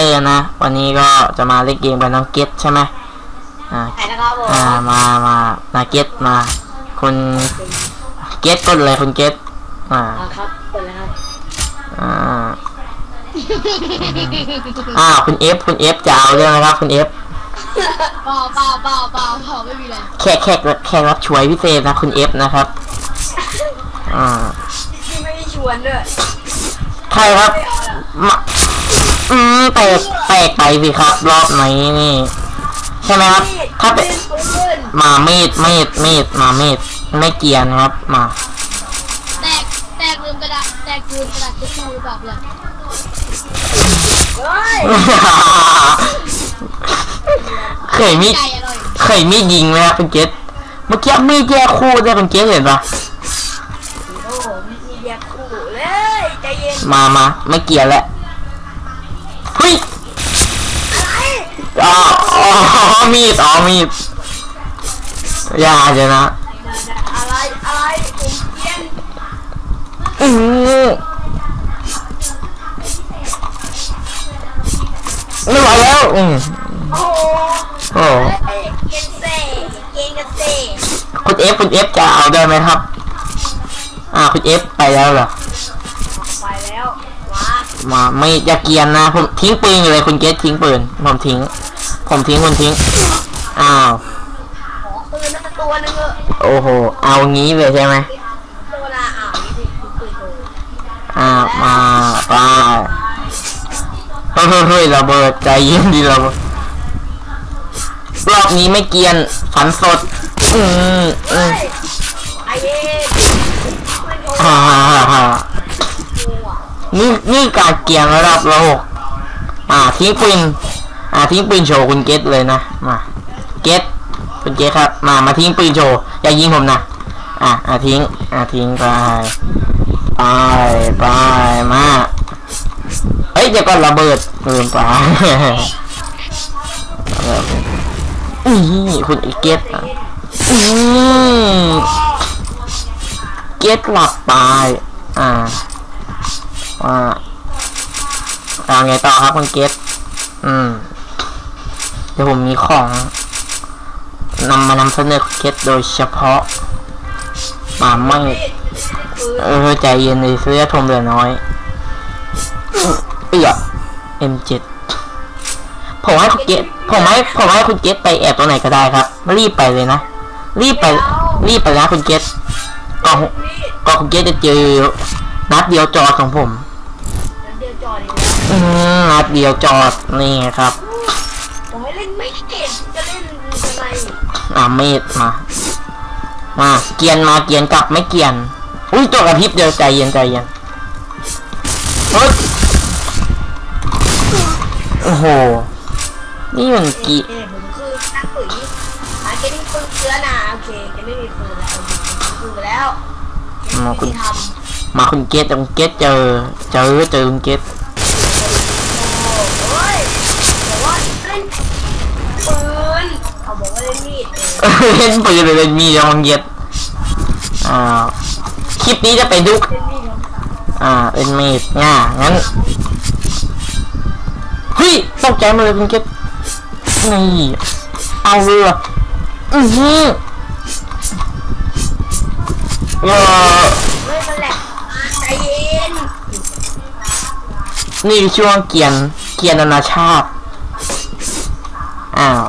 เออนะ วันนี้ก็จะมาเล่นเกมกับน้องเกตใช่ไหมอ่าไหนนะครับผมอ่ามามานาเกตมาคุณเกตกดเลยคุณเกตอ่าอ่าครับเปิดเลยครับอ่าอ่าคุณเอฟคุณเอฟจะเอาเรื่องนะครับคุณเอฟเปล่าเปล่าเปล่าเปล่าเปล่าไม่มีอะไรแขกแขกแขกรับช่วยพิเศษนะคุณเอฟนะครับอ่าที่ไม่ได้ชวนด้วยใครครับมา อืมแตกแตกไปสิครับรอบนี้นี่ใช่ไหมครับ ถ้าเป็นมามีดมีดมีดมามีดไม่เกียนครับมาแตกแตกลืมกระดาษแตกลืมกระดาษทิชชู่หรือเปล่าเพื่อนเฮ้ยเคยมีเคยมีดยิงไหมครับคุณเกตเมื่อกี้มีดแยกคู่ด้วยคุณเกตเห็นปะโอ้มีเดียคู่เลยใจเย็นมามาไม่เกรียนแล้ว อ๋ออ๋อมีดอ๋อมีดอย่าเดี๋ยวนะอะไรอะไรผมเย็นอือไม่ไหวแล้วอืมโอ้โหโอ้เฮ้ยเกนเซ่เกนกันเซ่คุณเอฟคุณเอฟจะเอาได้ไหมครับ อ่าคุณเอฟไปแล้วเหรอไปแล้วมามาไม่จะเกรียนนะผมทิ้งปืนอยู่เลยคุณเกตทิ้งปืนผมทิ้ง ผมทิ้งคุณทิ้งอ้าวขอปืนนั่นมันตัวหนึงเถอะโอ้โห เอางี้เลยใช่ไหมตัวละอ่าวนี่คือปืนเลยอ่ามาไปเฮ้ยเฮ้ยเฮ้ยระเบิดใจเย็นดีระเบิดรอบนี้ไม่เกรียนฝันสด อืมอืเฮ้มยไอเย็นปืนโยฮ่าฮ่าฮ่าฮ่าตัวนี่นี่การเกรียนระดับโลกอ่าทิ้งปืน อ่าทิ้งปืนโชว์คุณเกตเลยนะมาเกตคุณเกตครับ มามาทิ้งปืนโชว์อย่ายิงผมนะอ่าอ่าทิ้งอ่าทิ้งไปไปไปมาเอ้ยเดี๋ยวก่อนระเบิดลืมไปอือคุณไอเกตอะอือเกตหลับตายอ่าว่าเอาไงต่อครับคุณเกตอืม ดี๋ยวผมมีของนำมานำเสนอคุณเกตโดยเฉพาะมาไม่เออใจเย็นเลยเสื้อทมเหลือน้อยเอือ M7 ผมให้คุณเกตผมให้ผมให้คุณเกตไปแอบตรงไหนก็ได้ครับรีบไปเลยนะรีบไปรีบไปนะคุณเกตก่อนก่อนคุณเกตจะเจอนัดเดียวจอดของผมแล้วเดียวจออีกแล้วอืมนัดเดียวจอดนี่ครับ ผมไม่เล่นไม่เก่งจะเล่นทำไมอ่าเมดมา มาเกียนมาเกียนกลับไม่เกียน อุ้ยตัวกระพริบเดียวใจเย็นใจเย็นเฮ้ยโอ้โห นี่มันกีเอ้ยผมคือนักปุ๋ยหาเกมปืนเชื้อนะโอเคเกมไม่มีปืนแล้วผมปืนไปแล้วเกมไม่ได้ทำมาคุณเกตคุณเกตเจอ เจอเจอคุณเกต โอ้ยบอกว่าเล่นปืนเขาบอกว่าเล่นมีด เออเล่นปืนเลยเล่นมีดแล้วคุณเกตอ่าคลิปนี้จะไปดุกเล่นมีดครับอ่าเป็นมีดง่างั้นเฮ้ยตกใจหมาเลยคุณเก็ตนี่เอาเรืออือหือเออเฮ้ยมันแหลกใจเย็นนี่ช่วงเกียนเกียนนานาชาติอ้าว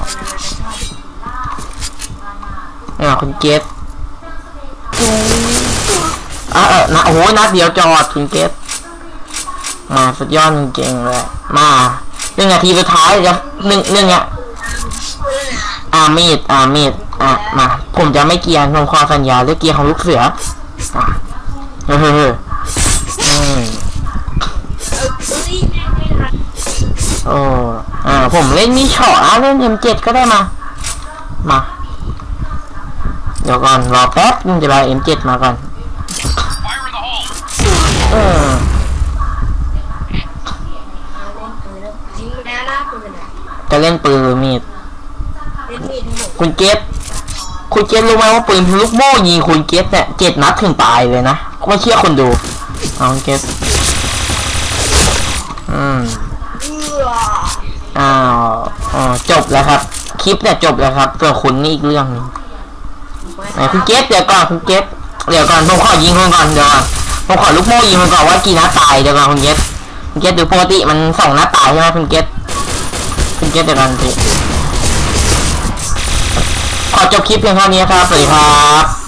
อ้าวคุณเกตอ่าเออนะโอ้โหนัดเดียวจอดคุณเกตมาสุดยอดจริงๆเลยมาหนึ่งนาทีสุดท้ายจะหนึ่งหนึ่งอะปืนอะอ่ามีดอ่ามีดอะมา ผมจะไม่เกียร์ผมขอสัญญาเรื่องเกียร์ของลูกเสืออะเฮ้ยเฮ้ยเฮ้ยอืมเออปืนแม่งไม่ทันโอ้อ่าผมเล่นมีเฉาะอะเล่น M7 ก็ได้มา มา เดี๋ยวก่อนรอแป๊บนึงจะไป M7 มาก่อนเออเล่นปืนแล้วทิ้งไปแล้วนะปืนอะจะเล่นปืนหรือมีดเล่นมีดทั้งหมดคุณเกตคุณเกตรู้ไหมว่าปืนลูกโม่ยิงคุณเกตเนี่ยเจ็ดนัดถึงตายเลยนะไม่เชื่อคนดูเอาคุณเกตอืมเอื้อคลิปเนี่ยจบแล้วครับส่วนคุณนี่อีกเรื่องหนึงไหน คุณเกตเดี๋ยวก่อนคุณเกตเดี๋ยวก่อนผมขอยิงคุณก่อนเดี๋ยวก่อนผมขอลูกโม่ยิงคุณก่อนว่ากี่นัดตายเดี๋ยวก่อนคุณเกตคุณเกตดูปกติมันสองนัดตายใช่ไหมคุณเกตคุณเกตเดี๋ยวก่อนสิขอจบคลิปเพียงเท่านี้ครับสวัสดีครับ